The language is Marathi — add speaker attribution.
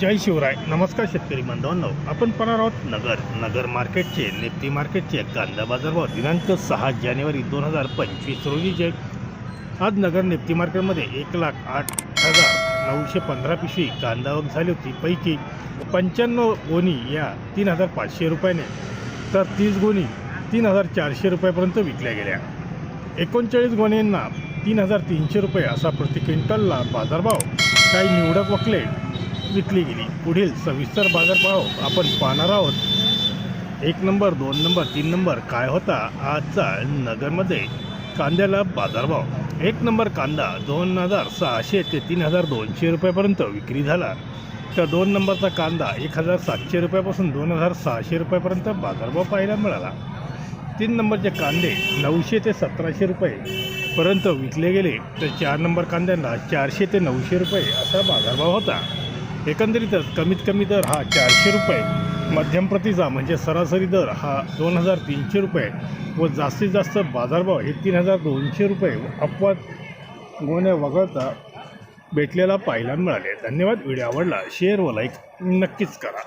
Speaker 1: जय शिवराय. नमस्कार शेतकरी बांधवांनो. आपण पाहणार आहोत नगर. नगर मार्केटचे निफ्टी मार्केटचे कांदा बाजारभाव दिनांक सहा जानेवारी दोन हजार पंचवीस रोजीचे आज नगर निफ्टी मार्केटमध्ये एक लाख आठ हजार नऊशे पंधरा पिशवी कांदा आवक झाली होती. पैकी पंच्याण्णव गोणी या तीन हजार पाचशे रुपयाने तर तीस गोणी तीन हजार चारशे रुपयापर्यंत विकल्या गेल्या. एकोणचाळीस गोण्यांना तीन हजार तीनशे रुपये असा प्रति क्विंटलला बाजारभाव. काही निवडक वकले विकली गेली. पुढील सविस्तर बाजारभाव आपण पाहणार आहोत. एक नंबर दोन नंबर तीन नंबर काय होता आजचा नगरमध्ये कांद्याला बाजारभाव? एक नंबर कांदा दोन हजार सहाशे ते तीन हजार दोनशे रुपयापर्यंत विक्री झाला. तर दोन नंबरचा कांदा एक हजार सातशे रुपयापासून दोन हजार सहाशे रुपयापर्यंत बाजारभाव पाहायला मिळाला. तीन नंबरचे कांदे नऊशे ते सतराशे रुपयेपर्यंत विकले गेले. तर चार नंबर कांद्यांना चारशे ते नऊशे रुपये असा बाजारभाव होता. एकंदरीतच कमीत कमी दर हा चारशे रुपये मध्यम प्रतीचा म्हणजे सरासरी दर हा दोन हजार तीनशे रुपये व जास्तीत जास्त बाजारभाव हे तीन हजार दोनशे रुपये अपवाद गोण्या वगळता भेटलेला पाहायला मिळाले. धन्यवाद. व्हिडिओ आवडला शेअर व लाईक नक्कीच करा.